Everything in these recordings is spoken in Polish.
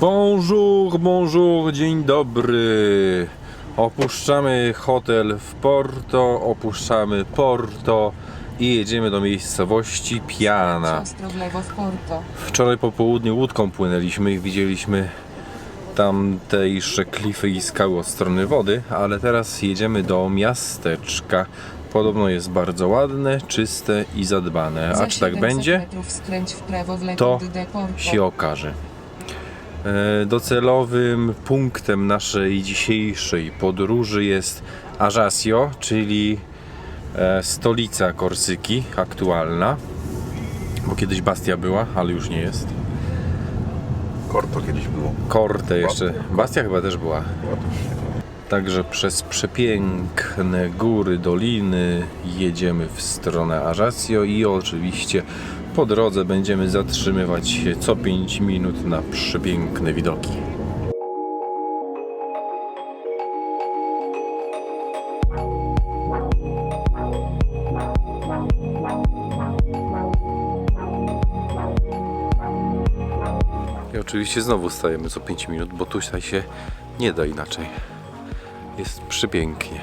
Bonjour, bonjour, dzień dobry. Opuszczamy hotel w Porto, opuszczamy Porto i jedziemy do miejscowości Piana. W lewo Porto. Wczoraj po południu łódką płynęliśmy i widzieliśmy tamtejsze klify i skały od strony wody, ale teraz jedziemy do miasteczka. Podobno jest bardzo ładne, czyste i zadbane. A Za czy tak 700 będzie? metrów skręć w prawo w To Porto. się okaże. E, Docelowym punktem naszej dzisiejszej podróży jest Ajaccio, czyli e, stolica Korsyki aktualna. Bo kiedyś Bastia była, ale już nie jest. Korto kiedyś było. Korte jeszcze. Bastia chyba też była. Także przez przepiękne góry, doliny jedziemy w stronę Ajaccio i oczywiście po drodze będziemy zatrzymywać się co 5 minut na przepiękne widoki. I oczywiście znowu stajemy co 5 minut, bo tutaj się nie da inaczej. Jest przepięknie.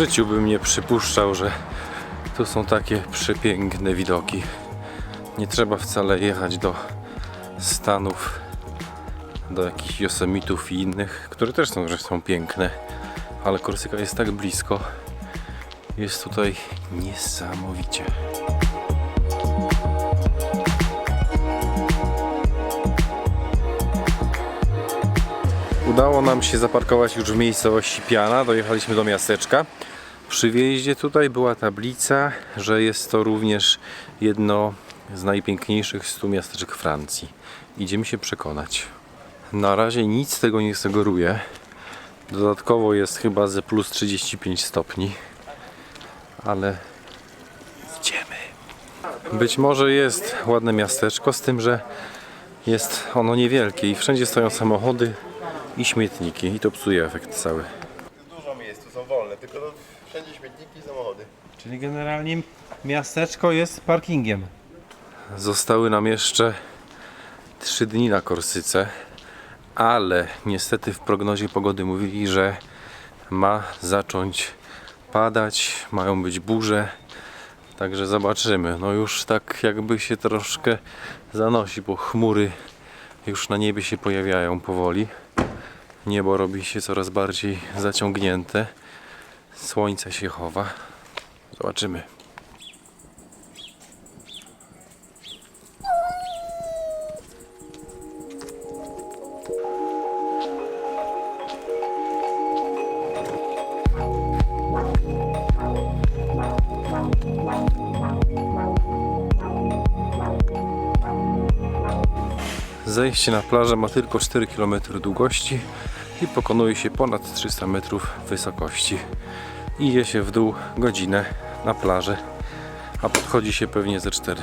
Życiu bym nie przypuszczał, że tu są takie przepiękne widoki. Nie trzeba wcale jechać do Stanów, do jakichś Yosemitów i innych, które też są zresztą piękne, ale Korsyka jest tak blisko. Jest tutaj niesamowicie. Udało nam się zaparkować już w miejscowości Piana. Dojechaliśmy do miasteczka. Przy wjeździe tutaj była tablica, że jest to również jedno z najpiękniejszych 100 miasteczek Francji. Idziemy się przekonać. Na razie nic tego nie sugeruje. Dodatkowo jest chyba ze plus 35 stopni. Ale idziemy. Być może jest ładne miasteczko, z tym, że jest ono niewielkie i wszędzie stoją samochody i śmietniki i to psuje efekt cały. Dużo miejsc, tu są wolne, tylko wszędzie śmietniki i samochody. Czyli generalnie miasteczko jest parkingiem. Zostały nam jeszcze 3 dni na Korsyce, ale niestety w prognozie pogody mówili, że ma zacząć padać, mają być burze. Także zobaczymy. No już tak jakby się troszkę zanosi, bo chmury już na niebie się pojawiają powoli. Niebo robi się coraz bardziej zaciągnięte. Słońce się chowa. Zobaczymy. Zejście na plażę ma tylko 4 km długości i pokonuje się ponad 300 metrów wysokości. Idzie się w dół godzinę na plażę, a podchodzi się pewnie ze 4.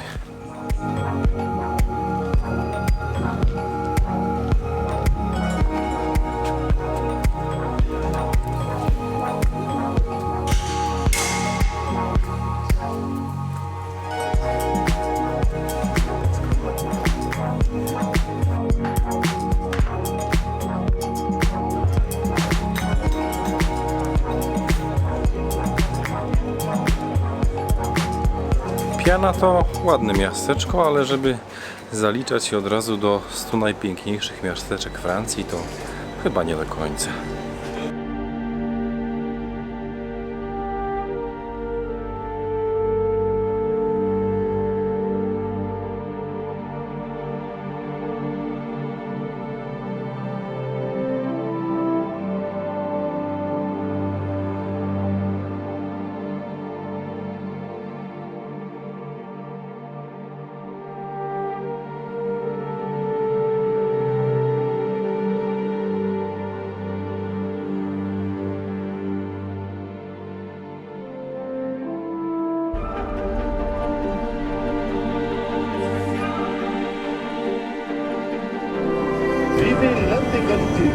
Piana to ładne miasteczko, ale żeby zaliczać się od razu do 100 najpiękniejszych miasteczek Francji, to chyba nie do końca.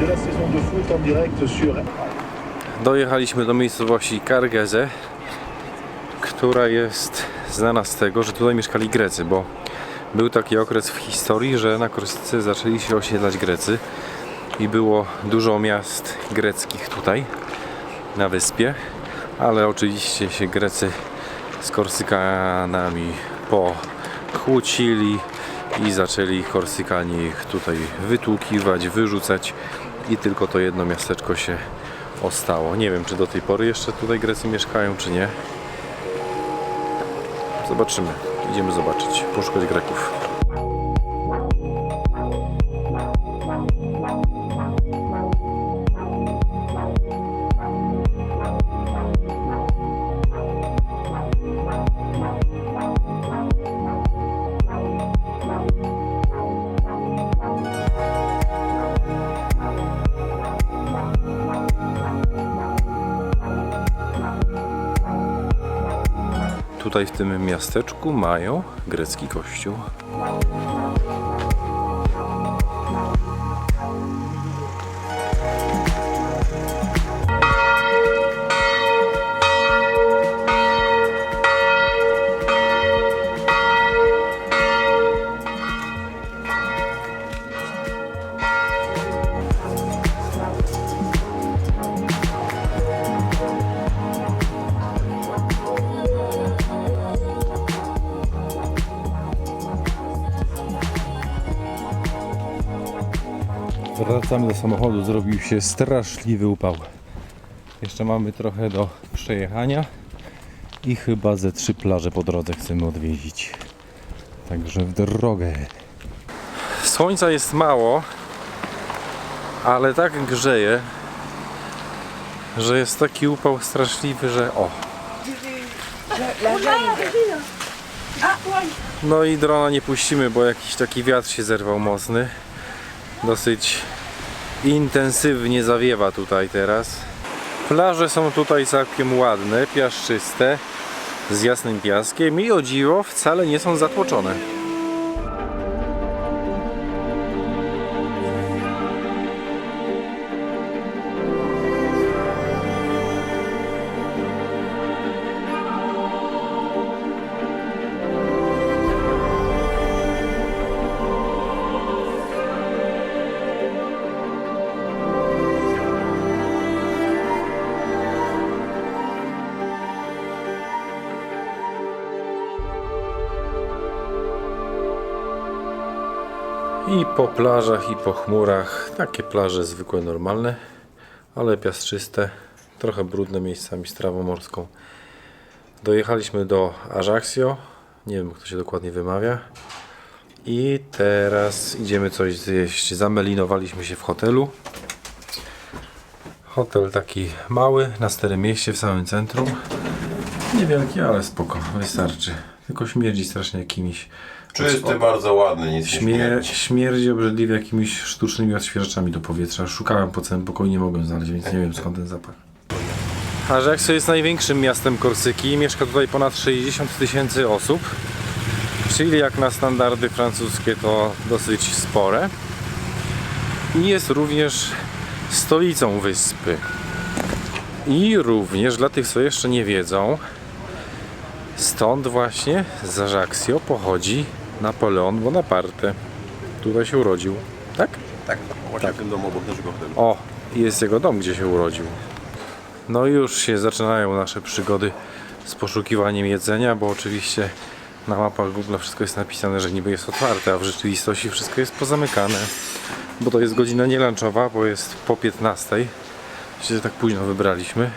De foot en direct sur Dojechaliśmy do miejscowości Kargeze, która jest znana z tego, że tutaj mieszkali Grecy, bo był taki okres w historii, że na Korsyce zaczęli się osiedlać Grecy i było dużo miast greckich tutaj na wyspie, ale oczywiście się Grecy z Korsykanami pokłócili i zaczęli Korsykanie ich tutaj wytłukiwać, wyrzucać i tylko to jedno miasteczko się ostało. Nie wiem, czy do tej pory jeszcze tutaj Grecy mieszkają, czy nie. Zobaczymy. Idziemy zobaczyć, poszukać Greków. Tutaj w tym miasteczku mają grecki kościół. Wracamy do samochodu, zrobił się straszliwy upał. Jeszcze mamy trochę do przejechania i chyba ze trzy plaże po drodze chcemy odwiedzić. Także w drogę. Słońca jest mało, ale tak grzeje, że jest taki upał straszliwy, że o. No i drona nie puścimy, bo jakiś taki wiatr się zerwał mocny dosyć intensywnie zawiewa tutaj teraz. Plaże są tutaj całkiem ładne, piaszczyste, z jasnym piaskiem i o dziwo wcale nie są zatłoczone. I po plażach, i po chmurach, takie plaże zwykłe, normalne, ale piaszczyste, trochę brudne miejscami z trawą morską. Dojechaliśmy do Ajaccio, nie wiem jak to się dokładnie wymawia. I teraz idziemy coś zjeść. Zamelinowaliśmy się w hotelu. Hotel taki mały, na Starym Mieście, w samym centrum. Niewielki, ale spoko, wystarczy. Tylko śmierdzi strasznie jakimiś Czysty, bardzo ładny, nic nie Śmier śmierdzi. śmierdzi obrzydliwie jakimiś sztucznymi odświeżaczami do powietrza. Szukałem po całym pokoju, nie mogłem znaleźć, więc nie wiem skąd ten zapach. Ajaccio jest największym miastem Korsyki. Mieszka tutaj ponad 60 tysięcy osób. Czyli jak na standardy francuskie to dosyć spore. I jest również stolicą wyspy. I również dla tych, co jeszcze nie wiedzą, stąd właśnie z Ajaccio pochodzi Napoleon Bonaparte. Tutaj się urodził, tak? Tak, właśnie w tym domu obok naszego hotelu. O, jest jego dom, gdzie się urodził. No i już się zaczynają nasze przygody z poszukiwaniem jedzenia, bo oczywiście na mapach Google wszystko jest napisane, że niby jest otwarte, a w rzeczywistości wszystko jest pozamykane. Bo to jest godzina nie lunchowa, bo jest po 15. Się tak późno wybraliśmy.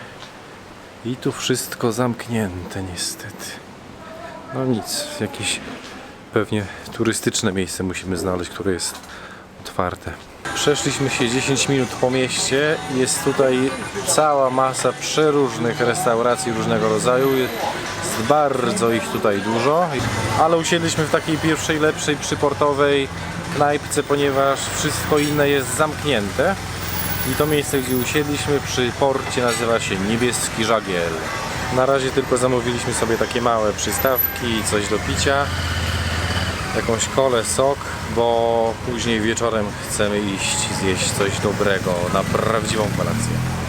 I tu wszystko zamknięte niestety. No nic, jakieś pewnie turystyczne miejsce musimy znaleźć, które jest otwarte. Przeszliśmy się 10 minut po mieście. Jest tutaj cała masa przeróżnych restauracji różnego rodzaju. Jest bardzo ich tutaj dużo. Ale usiedliśmy w takiej pierwszej, lepszej, przyportowej knajpce, ponieważ wszystko inne jest zamknięte. I to miejsce, gdzie usiedliśmy przy porcie nazywa się Niebieski Żagiel. Na razie tylko zamówiliśmy sobie takie małe przystawki, coś do picia, jakąś kolę, sok bo później wieczorem chcemy iść zjeść coś dobrego na prawdziwą kolację.